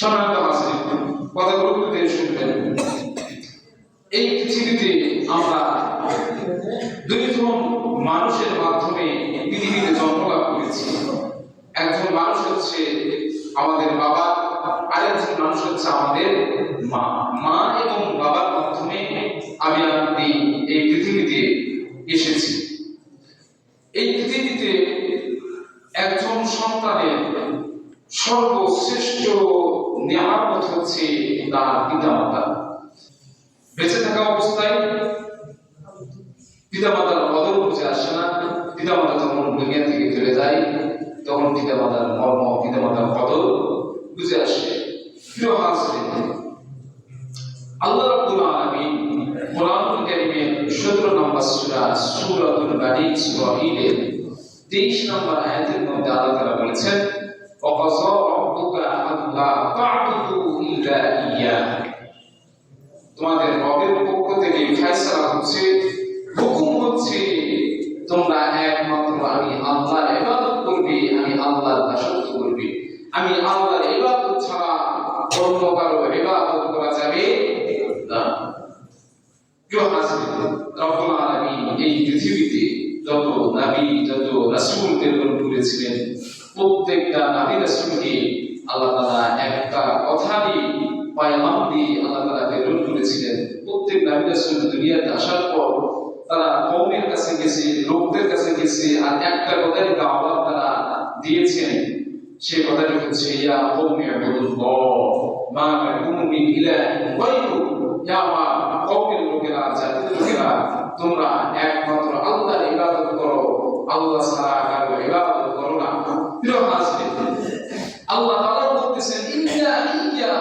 সম্মানিত হাসিন কথা গুরুত্ব শুনবেন এই পৃথিবীতে আমরা দুইজন মানুষের মাধ্যমে পৃথিবীতে জন্মলাভ করেছি। একজন মানুষ হচ্ছে আমাদের বাবা, আরেকজন মানুষ হচ্ছে আমাদের মা। মা এবং বাবার মাধ্যমে আমি আপনি এই পৃথিবীতে এসেছি। এই পৃথিবীতে একজন সন্তানের সর্বশ্রেষ্ঠ নিয়ামত হচ্ছে তার পিতামাতা বেঁচে থাকা অবস্থায় পিতামাতার কদর বুঝে আসে না। পিতামাতা যখন দুনিয়া থেকে চলে যায়, তখন পিতামাতার মর্ম পিতামাতার কদর বুঝে আসে। প্রিয় আল্লাহ রাব্বুল আলামিন কোরআনুল কারীমের 17 নম্বর সূরা সূরাতুল বানি ইসরাঈলের 23 নম্বর আয়াতের মধ্যে আল্লাহ তাআলা বলেছেন ওয়াকাযা রাব্বুকা আল্লা হচ্ছে, হুকুম হচ্ছে, তোমরা একমাত্র আমি আল্লাহর ইবাদত করবে, আমি আল্লাহর দাসত্ব করবে। আমি আল্লাহর ইবাদত ছাড়া অন্য কারও ইবাদত করা যাবে না। প্রিয় হাসিন, রব্বুল আলামিন এই পৃথিবীতে যত নবী, যত রাসূল রাসূলদের করেছিলেন, প্রত্যেকটা নবী রাসূলকে আল্লাহ তাআলা একটা কথা দিয়ে, পয়গাম দিয়ে আল্লাহ তাআলা প্রেরণ করেছিলেন রাসূল দুনিয়াতে আসার পর তারা কাছে গেছে, লোকদের কাছে গেছে, আর একটা কথাই দাওয়াত তারা দিয়েছেন। সে কথাটি হচ্ছে, ইয়া মা মিন গায়রু। ইয়া মা লোকেরা, জাতির লোকেরা, তোমরা একমাত্র আল্লাহর ইবাদত করো। আল্লাহ ছাড়া কারও ইবাদত করো না। প্রিয় হাসিন আল্লাহ তাআলা বলতেছেন, ইন্না ইয়া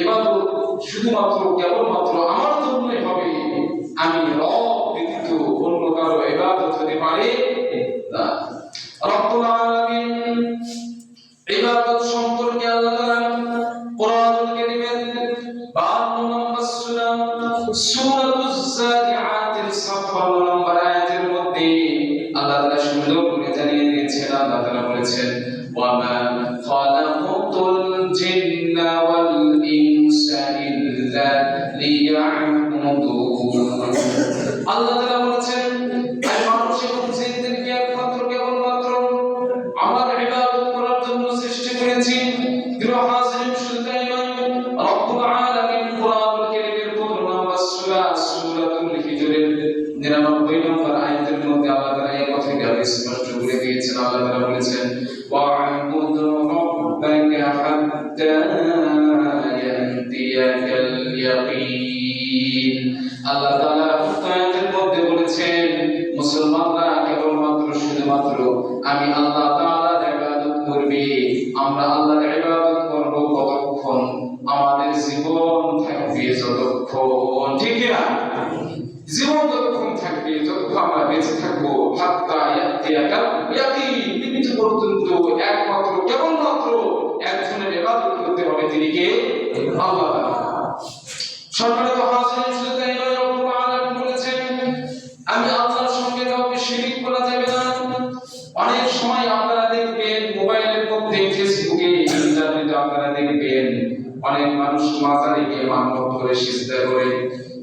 ইবাদত শুধুমাত্র কেবলমাত্র কোরআনুল কারীমের 52 নম্বর সূরা, সূরাতুজ জারিআতের 56 নম্বর আয়াতের মধ্যে আল্লাহ তাআলা সুন্দর করে জানিয়ে দিয়েছেন, আল্লাহ তাআলা বলেছেন ওয়া মা খালাকুতুল জিন্না ওয়াল ইনসা ইল্লা লিয়া'বুদুন আল্লাহ তাআলা বলেছেন আমার ইবাদত করার জন্য সৃষ্টি করেছি। সূরাতুল হিজরের 99 নম্বর আয়াতের মধ্যে আল্লাহ তাআলা আল্লাহ বলেছেন রাব্বাকা আল্লাহ বলেছেন, মুসলমানরা কেবলমাত্র শুধুমাত্র আমি আল্লাহ তাআলার ইবাদত করবে, আমরা ইবাদত জীবন যতক্ষণ থাকবে, যতক্ষণ আমরা বেঁচে থাকব হাত্তা পর্যন্ত একমাত্র, কেবলমাত্র একজনের করতে হবে তিনি কে? আল্লাহ। অনেক সময় আপনারা দেখবেন, মোবাইলের মধ্যে আপনারা দেখবেন, অনেক মানুষ মাজারে গিয়ে করে সিজদা করে।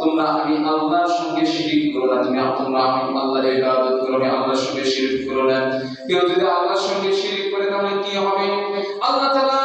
তোমরা আমি আল্লাহর সঙ্গে শিরিক করো না। তুমি তোমরা আমি আল্লাহর ইবাদত করো আমি আল্লাহর সঙ্গে শিরিক করো না। কেউ যদি আল্লাহর সঙ্গে শিরিক করে, তাহলে কি হবে? আল্লাহ তাআলা